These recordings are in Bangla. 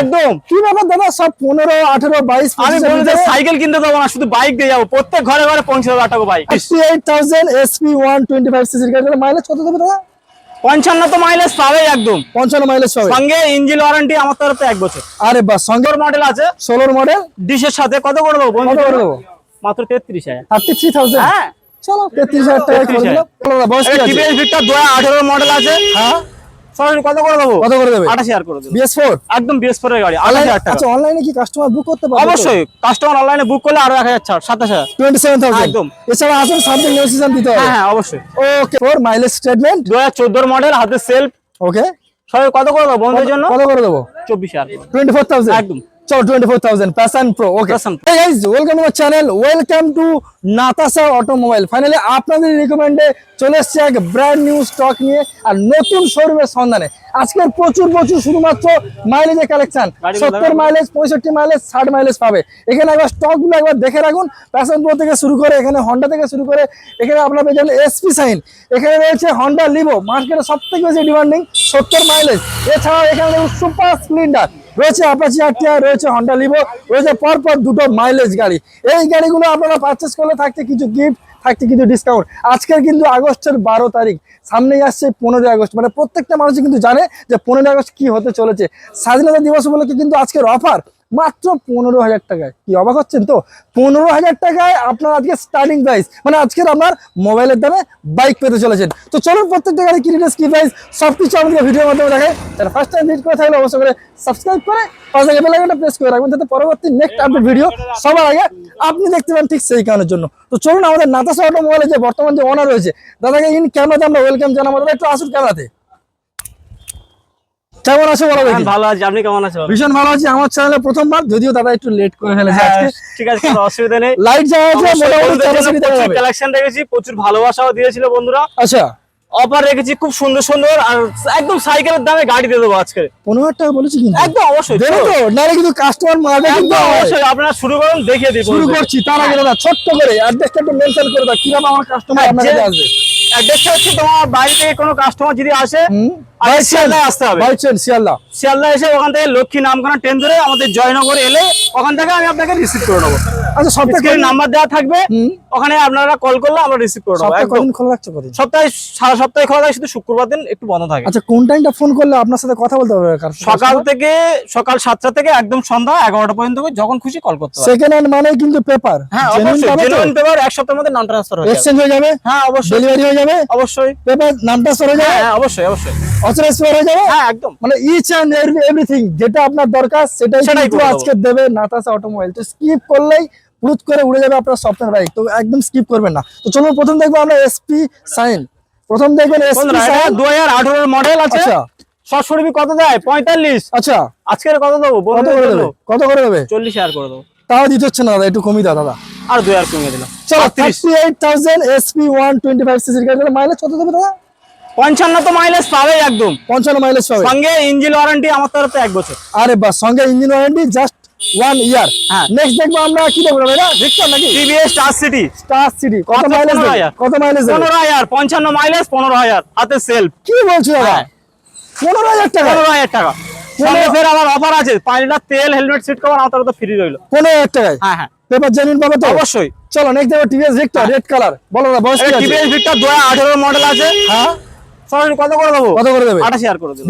একদম। কি ব্যাপার দাদা? সব পনেরো আঠেরো বাইশ আমি সাইকেল কিনতে না শুধু বাইক দিয়ে যাব। প্রত্যেক ঘরে ঘরে পৌঁছে দেবো টাকা bike eight thousand SP one twenty five সিসির মাইলেজ কত দেবে দাদা? পঞ্চান্ন তো মাইলেজ পাবে একদম। পঞ্চান্ন মাইলেজ পাবে। সঙ্গে ইঞ্জিন ওয়ারেন্টি আমার তরফ থেকে এক বছর। আরে বাস সঙ্গে মডেল আছে। ষোলোর মডেল ডিশের সাথে কত করে দেবো কত করে দেবো? মাত্র তেত্রিশ হাজার। থার্টি থ্রি থাউজেন্ড হ্যাঁ। চলো তেত্রিশ হাজার টাকা করে দিলাম। বয়স দু হাজার আঠেরো মডেল আছে। হ্যাঁ। সরাসরি কত করে দেবো? কত করে দেবে? আঠাশ হাজার করে দেবো। বিএস একদম বিএস এর গাড়ি আঠাশ হাজার আচ্ছা অনলাইনে কি কাস্টমার বুক করতে পারবে অবশ্যই কাস্টমার অনলাইনে বুক করলে আরও এক হাজার ছাড় সাতাশ হাজার। টোয়েন্টি সেভেন থাউজেন্ড একদম। এছাড়া আসুন সামথিং নেগোসিয়েশন দিতে হবে। হ্যাঁ হ্যাঁ অবশ্যই। ওকে ফোর মাইলেজ স্টেটমেন্ট দু হাজার চোদ্দোর মডেল হাতে সেলফ ওকে সবাই কত করে দেবো বন্ধুদের জন্য? কত করে দেবো? চব্বিশ হাজার। টোয়েন্টি ফোর থাউজেন্ড একদম। আপনাদের রিকমেন্ডে চলে এসছে এক ব্র্যান্ড নিউ স্টক নিয়ে আর নতুন শোরুমের সন্ধানে। আজকের প্রচুর প্রচুর শুধুমাত্র মাইলেজের কালেকশন সত্তর মাইলেজ পঁয়ষট্টি মাইলেজ ষাট মাইলেজ পাবে। এখানে একবার স্টকগুলো একবার দেখে রাখুন। প্যাশন প্রো থেকে শুরু করে এখানে হন্ডা থেকে শুরু করে এখানে আপনারা পেয়ে যাবেন এসপি সাইন এখানে রয়েছে হন্ডা লিভো মার্কেটে সব থেকে বেশি ডিমান্ডিং সত্তর মাইলেজ এছাড়াও এখানে সুপার স্প্লেন্ডার রয়েছে অ্যাপাচি আরটিআর রয়েছে হন্ডা লিভো রয়েছে পরপর দুটো মাইলেজ গাড়ি। এই গাড়িগুলো আপনারা পারচেস করলে থাকতে কিছু গিফট থাকতে কিন্তু ডিসকাউন্ট আজকের কিন্তু আগস্টের বারো তারিখ, সামনেই আসছে পনেরোই আগস্ট। মানে প্রত্যেকটা মানুষই কিন্তু জানে যে পনেরোই আগস্ট কি হতে চলেছে। স্বাধীনতা দিবস উপলক্ষে কিন্তু আজকের অফার মাত্র পনেরো হাজার টাকায়। কি অবাক হচ্ছেন তো? পনেরো হাজার টাকায় আপনার আজকে স্টার্টিং প্রাইস মানে আজকের আপনার মোবাইলের দামে বাইক পেতে চলেছেন। তো চলুন প্রত্যেকটা গাড়ি কি কি প্রাইস সব কিছু আমাদের ভিডিওর মাধ্যমে দেখে যারা ফার্স্ট টাইম ভিজিট করে থাকলে অবশ্যই করে সাবস্ক্রাইব করে পাশে বেল আইকনটা প্রেস করে রাখবেন যাতে পরবর্তী নেক্সট আপডেট ভিডিও সবার আগে আপনি দেখতে পান ঠিক সেই কারণের জন্য। তো চলুন আমাদের নাতাশা অটোমোবাইলের যে বর্তমান যে ওনার রয়েছে, দাদাকে ইন ক্যামেরাতে আমরা ওয়েলকাম জানাব। একটু আসুন ক্যামেরাতে কেমন আছো বলো দেখি। হ্যাঁ, ভালো আছে। আপনি কেমন আছেন? ভীষণ ভালো আছি। আমার চ্যানেলে প্রথমবার যদিও দাদা একটু লেট করে ফেলেছে হ্যাঁ, আজকে। ঠিক আছে কোনো অসুবিধা নেই। লাইট যাওয়া আছে মোটামুটি কালেকশন রেখেছি প্রচুর ভালোবাসাও দিয়েছিল বন্ধুরা। আচ্ছা। অফার রেখেছি খুব সুন্দর সুন্দর আর একদম সাইকেলের দামে গাড়ি দিয়ে দেবো আজকে। পনেরো হাজার টাকা বলেছি কিন্তু। একদম অবশ্যই। দেবে তো নাহলে কিন্তু কাস্টমার মারবে কিন্তু। অবশ্যই। আপনারা শুরু করুন দেখিয়ে দিই শুরু করছি তার আগে দাদা ছোট্ট করে অ্যাড্রেসটা একটু মেনশন করে দাও। কীভাবে আমার কাস্টমার হ্যাঁ, আপনার কাছে আসবে? অ্যাড্রেসটা হচ্ছে তোমার বাড়ি থেকে কোনো কাস্টমার যদি আসে শিয়ালদায় আসতে হবে। বাইচেন শিয়ালদা। শিয়ালদা এসে ওখান থেকে লক্ষ্মী নামখানা ট্রেন ধরে আমাদের জয়নগর এলে ওখান থেকে আমি আপনাকে রিসিভ করে নেব। আচ্ছা সব থেকে নাম্বার দেওয়া থাকবে। ওখানে আপনারা কল করলে আমরা রিসিভ করে সপ্তাহে খোলা রাখছো সপ্তাহে সারা সপ্তাহে খোলা থাকে শুধু শুক্রবার দিন একটু বন্ধ থাকে। আচ্ছা কোন টাইমটা ফোন করলে আপনার সাথে কথা বলতে হবে? সকাল থেকে সকাল সাতটা থেকে একদম সন্ধ্যা এগারোটা পর্যন্ত যখন খুশি কল করতে সেকেন্ড হ্যান্ড মানে কিন্তু পেপার হ্যাঁ জেনুইন পেপার এক সপ্তাহের মধ্যে নাম ট্রান্সফার হয়ে যাবে। এক্সচেঞ্জ হয়ে যাবে? হ্যাঁ অবশ্যই। ডেলিভারি হয়ে যাবে? অবশ্যই। পেপার নামটা সরে যাবে? হ্যাঁ হ্যাঁ, অবশ্যই অবশ্যই। অথরাইজ হয়ে যাবে? হ্যাঁ একদম। মানে ইচ অ্যান্ড এভরিথিং যেটা আপনার দরকার সেটাই আজকে দেবে নাতাশা অটোমোবাইল তো স্কিপ করলেই পুরুত করে উড়ে যাবে আপনার স্বপ্নের বাইক তো একদম স্কিপ করবেন না। তো চলুন প্রথম দেখব আমরা এসপি সাইন প্রথম দেখবেন এসপি সাইন দু হাজার আঠারোর মডেল আছে। আচ্ছা। কত দেয়? পঁয়তাল্লিশ। আচ্ছা। আজকের কত দেবো? কত করে দেবে? কত করে দেবে? চল্লিশ হাজার করে দেবো। তাও দিতে হচ্ছে না দাদা একটু কমিয়ে দাও দাদা। আর দু হাজার কমিয়ে দিলাম। চলো thirty eight thousand SP one twenty five সিসির গাড়ি। মাইলেজ কত দেবে দাদা? পঞ্চান্ন তো মাইলেজ পাবে একদম। পঞ্চান্ন মাইলেজ পাবে। সঙ্গে ইঞ্জিন ওয়ারেন্টি আমার তরফ এক বছর। আরে বাস সঙ্গে engine warranty just one year. Next দেখব আমরা কি দেখব এটা ভিক্টর নাকি? TVS Star City Star City কত মাইলেজ। কত মাইলেজ পনেরো হাজার পঞ্চান্ন মাইলেজ পনেরো হাজার। হাতে সেলফ কি বলছো দাদা? হ্যাঁ। পনেরো হাজার টাকা? পনেরো হাজার টাকা। ফের আবার অফার আছে। পাঁচ লিটার তেল হেলমেট সিট কভার আমার তরফ ফ্রি রইল। পনেরো হাজার টাকায়? হ্যাঁ হ্যাঁ। পেপার জেনুইন পাবে তো? অবশ্যই। চলো নেক্সট দেখো টিভিএস ভিক্টর রেড কালার বলো দাদা বয়স টিভিএস ভিক্টর দু হাজার আঠেরো মডেল আছে। হ্যাঁ। সরাসরি কত করে দেবো? কত করে দেবে? আঠাশ হাজার করে দেবো।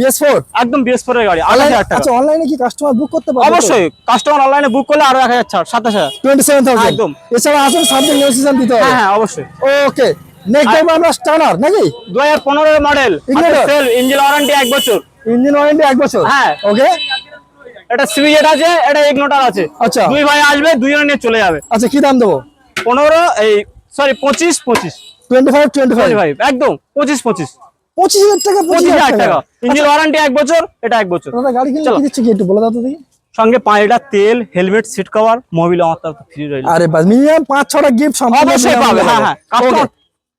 একদম বিএস এর গাড়ি। আঠাশ হাজার টাকা। আচ্ছা অনলাইনে কি কাস্টমার বুক করতে পারবে অবশ্যই। কাস্টমার অনলাইনে বুক করলে আরও এক হাজার ছাড় সাতাশ হাজার। টোয়েন্টি সেভেন থাউজেন্ড একদম। এছাড়া আসুন সামথিং নেগোসিয়েশন দিতে হবে। হ্যাঁ হ্যাঁ অবশ্যই। ওকে নেক্সট আমরা স্টানার নাকি? মডেল সেল ইঞ্জিন ওয়ারেন্টি এক বছর। ইঞ্জিন ওয়ারেন্টি এক বছর? হ্যাঁ। ওকে এটা আছে এটা ইগনোটার আছে। আচ্ছা। দুই ভাই আসবে নিয়ে চলে যাবে। আচ্ছা কি দাম দেবো? পনেরো এই সরি পঁচিশ পঁচিশ। টোয়েন্টি ফাইভ টোয়েন্টি ফাইভ ভাই একদম পঁচিশ পঁচিশ। পঁচিশ হাজার টাকা পঁচিশ হাজার টাকা। ইঞ্জিন ওয়ারেন্টি এক বছর এটা এক বছর। দাদা গাড়ি কিনলে কি দিচ্ছে কি একটু বলে দাও তো দেখি। সঙ্গে পাঁচ লিটার তেল হেলমেট সিট কভার মোবিল আমার তরফ ফ্রি রইল। আরে বাস মিনিমাম পাঁচ ছটা গিফট অবশ্যই পাবে, হ্যাঁ, হ্যাঁ।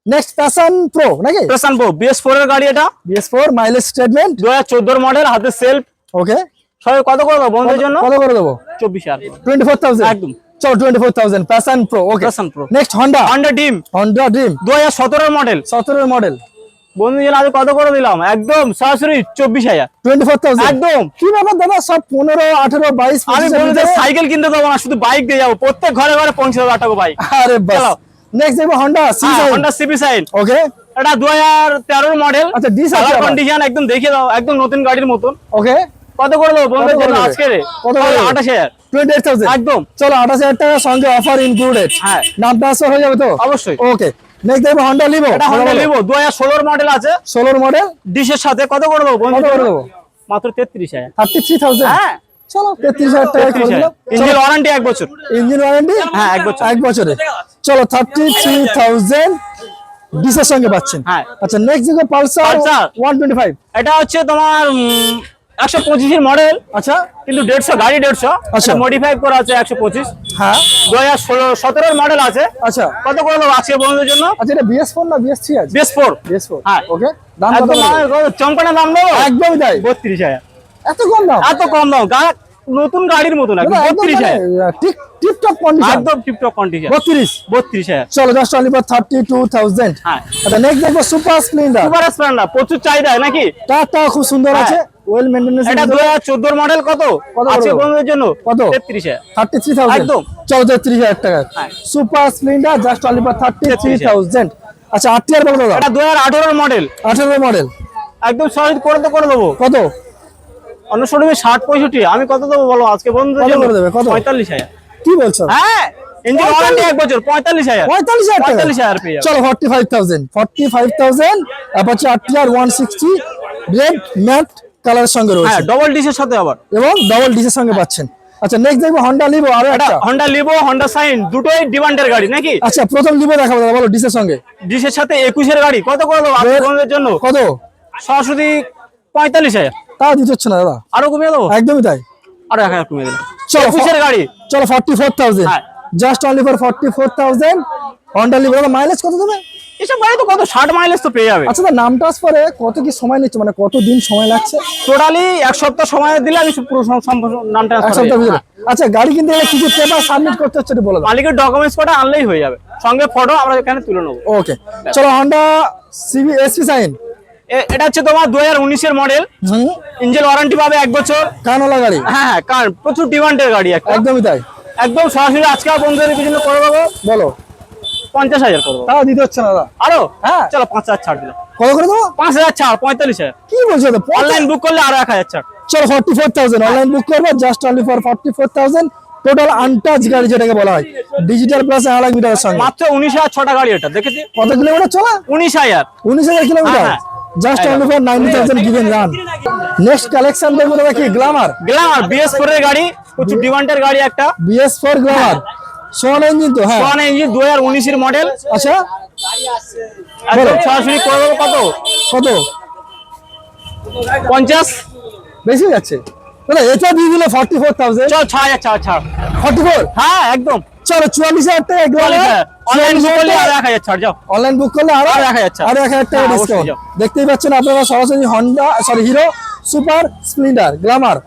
নেক্সট প্যাশন প্রো নাকি? প্রো এর গাড়ি এটা। মাইলেজ স্টেটমেন্ট দু হাজার চোদ্দোর মডেল হাতে সেলফ ওকে সবাই কত করে দেবো বন্ধুদের জন্য? কত করে দেবো? চব্বিশ হাজার। টোয়েন্টি ফোর থাউজেন্ড একদম। চলো twenty four thousand Passion Pro okay Passion Pro। Next ডিম হন্ডা ড্রিম দু হাজার সতেরোর মডেল সতেরোর মডেল বন্ধু আজ কত করে দিলাম? একদম সরাসরি চব্বিশ হাজার। টোয়েন্টি ফোর থাউজেন্ড একদম। কি ব্যাপার দাদা? সব পনেরো আঠেরো বাইশ আমি বন্ধুদের সাইকেল কিনতে দেবো না শুধু বাইক দিয়ে যাব। প্রত্যেক ঘরে ঘরে পৌঁছে দেবো একটা বাইক আরে বাস। নেক্সট দেখব Honda C Honda CB Shine okay এটা দু হাজার তেরোর মডেল আচ্ছা, ডিস কন্ডিশন একদম দেখিয়ে দাও একদম নতুন গাড়ির মতন। ওকে কত করে দেবো বন্ধুদের জন্য আজকে কত করে আঠাশ হাজার। টোয়েন্টি এইট থাউজেন্ড একদম। চলো আঠাশ হাজার টাকার সঙ্গে অফার ইনক্লুডেড হ্যাঁ। নাম ট্রান্সফার হয়ে যাবে তো? অবশ্যই। ওকে নেক্সট দেখব হন্ডা লিভো এটা হন্ডা লিভো হাজার ষোলোর মডেল আছে। ষোলোর মডেল ডিশের সাথে কত করে দেবো কত করে দেবো? মাত্র তেত্রিশ হাজার। থার্টি থ্রি থাউজেন্ড হ্যাঁ। চলো তেত্রিশ হাজার টাকা করে দিলাম। ইঞ্জিন ওয়ারেন্টি এক বছর। ইঞ্জিন ওয়ারেন্টি হ্যাঁ, এক বছর। এক বছরে। চলো থার্টি থ্রি থাউজেন্ড ডিসের সঙ্গে পাচ্ছেন। হ্যাঁ। আচ্ছা নেক্সট দেখো Pulsar Pulsar। One twenty five এটা হচ্ছে তোমার একশো পঁচিশের মডেল। আচ্ছা। কিন্তু দেড়শো গাড়ি দেড়শো। আচ্ছা। মডিফাই করা আছে একশো পঁচিশ। হ্যাঁ। দু হাজার ষোলো সতেরোর মডেল আছে। আচ্ছা। কত করে দেবো আজকে বন্ধুদের জন্য? আচ্ছা এটা বিএস ফোর না বিএস থ্রি আছে? বেস ফোর বিএস ফোর হ্যাঁ। ওকে দাম? চমকানা দাম দেবো একদমই তাই। বত্রিশ হাজার। এত কম দাম? এত কম দাম। নতুন গাড়ির দাদা, একদম বত্রিশ মানে, হাজার আহ, টিপ টিপ কন্ডিশন একদম টিপটপ কন্ডিশন বত্রিশ। বত্রিশ হাজার। চলো just only for thirty two thousand হ্যাঁ। আচ্ছা নেক্সট দেখব সুপার স্প্লেন্ডার সুপার স্প্লেন্ডার প্রচুর চাহিদা নাকি? টায়ারটা খুব সুন্দর হ্যাঁ। আছে। ওয়েল মেনটেন্স এটা দু হাজার চোদ্দোর মডেল কত? কত আছে বন্ধুদের জন্য? কত? তেত্রিশ। হাজার থার্টি থ্রি থাউজেন্ড একদম। চলো তেত্রিশ হাজার টাকা। Super Splendor just only for thirty three thousand আচ্ছা আট টিয়ার বলো দাদা এটা দু হাজার আঠেরোর মডেল আঠেরো মডেল একদম সহজ করে তো করে দেবো। কত? অন্য শোরুমে ষাট পঁয়ষট্টি। আমি কত দেবো বলো? আজকে বন্ধুদের জন্য। দেবে? কত? পঁয়তাল্লিশ হাজার। কি বলছো? হ্যাঁ ইঞ্জিন ওয়ারেন্টি এক বছর পঁয়তাল্লিশ হাজার। পঁয়তাল্লিশ হাজার টাকা? পঁয়তাল্লিশ হাজার পেয়ে চলো forty five thousand forty five thousand Apache RTR one sixty red matte কালারের সঙ্গে হ্যাঁ রয়েছে ডবল ডিসের সাথে আবার। এবং ডবল ডিসের সঙ্গে পাচ্ছেন। আচ্ছা নেক্সট দেখব হন্ডা লিভো আরও একটা। হন্ডা লিভো হন্ডা সাইন দুটোই ডিমান্ডের গাড়ি নাকি? আচ্ছা প্রথম লিভো দেখাবো দাদা বলো ডিসের সঙ্গে। ডিসের সাথে একুশের গাড়ি কত করে দেবো আজকে বন্ধুদের জন্য? কত? সরাসরি পঁয়তাল্লিশ হাজার। তাও দিতে হচ্ছে না দাদা। আরও কমিয়ে দেবো? একদমই তাই। আরও এক হাজার কমিয়ে দিলাম চলো, একুশের গাড়ি। চলো ফর্টি ফোর থাউজেন্ড হ্যাঁ। Just only for forty four thousand Honda Livo mileage কত দেবে? এসব গাড়ি তো কত ষাট মাইলেজ তো পেয়ে যাবে। আচ্ছা দাদা নাম ট্রান্সফারে কত কি সময় নিচ্ছে? মানে কত দিন সময় লাগছে? টোটালি এক সপ্তাহ সময় দিলে আমি পুরো আচ্ছা গাড়ি কিনতে গেলে কি কি পেপার সাবমিট করতে হচ্ছে বলে মালিকের ডকুমেন্টস কটা আনলেই হয়ে যাবে। সঙ্গে ফটো আমরা এখানে তুলে নেব। ওকে চলো হন্ডা সিবি এসপি সাইন এটা হচ্ছে তোমার দু হাজার উনিশের মডেল হুম। ইঞ্জিন ওয়ারেন্টি পাবে এক বছর। কানওয়ালা গাড়ি। হ্যাঁ হ্যাঁ প্রচুর ডিমান্ডের গাড়ি একদমই তাই। একদম সরাসরি আজকে বন্ধুদের পিছনে করে দেবো। বলো। পঞ্চাশ হাজার করে দেবো তাও দিতে হচ্ছে না আরও? হ্যাঁ। চলো পাঁচ হাজার ছাড় দিলাম কত করে দেবো? পাঁচ হাজার ছাড় পঁয়তাল্লিশ হাজার। কি বলছো অনলাইন বুক করলে আরও এক হাজার ছাড়। চলো forty four thousand online book করব just only for forty four thousand total untouched গাড়ি যেটাকে বলা হয়। ডিজিটাল প্লাস আড়াই মিটারের সঙ্গে। মাত্র উনিশ হাজার ছটা গাড়ি এটা দেখেছি? কত কিলোমিটার চলা? উনিশ হাজার। উনিশ হাজার kilometre just only for ninety thousand given run next collection দেখব কি? গ্লামার গ্লামার বিএস ফোর এর গাড়ি প্রচুর ডিমান্ডের গাড়ি একটা। বিএস ফোর গ্লামার সোয়ান ইঞ্জিন তো হ্যাঁ। সোয়ান ইঞ্জিন দু হাজার উনিশের মডেল আচ্ছা। একদম সরাসরি করে দেবো কত? কত? পঞ্চাশ। বেশি যাচ্ছে। এটা দিয়ে দিলে ফর্টি ফোর থাউজেন্ড চল ছ হাজার ছাড় ছাড় ফর্টি ফোর হ্যাঁ একদম। চলো চুয়াল্লিশ হাজার টাকা অনলাইন বুক করলে আরও এক হাজার ছাড় যাও। অনলাইন বুক করলে আরও 1000 ছাড়। আরও এক হাজার টাকা হ্যাঁ, ডিসকাউন্ট দেখতেই পাচ্ছেন আপনারা সরাসরি Honda sorry Hero Super Splendor Glamour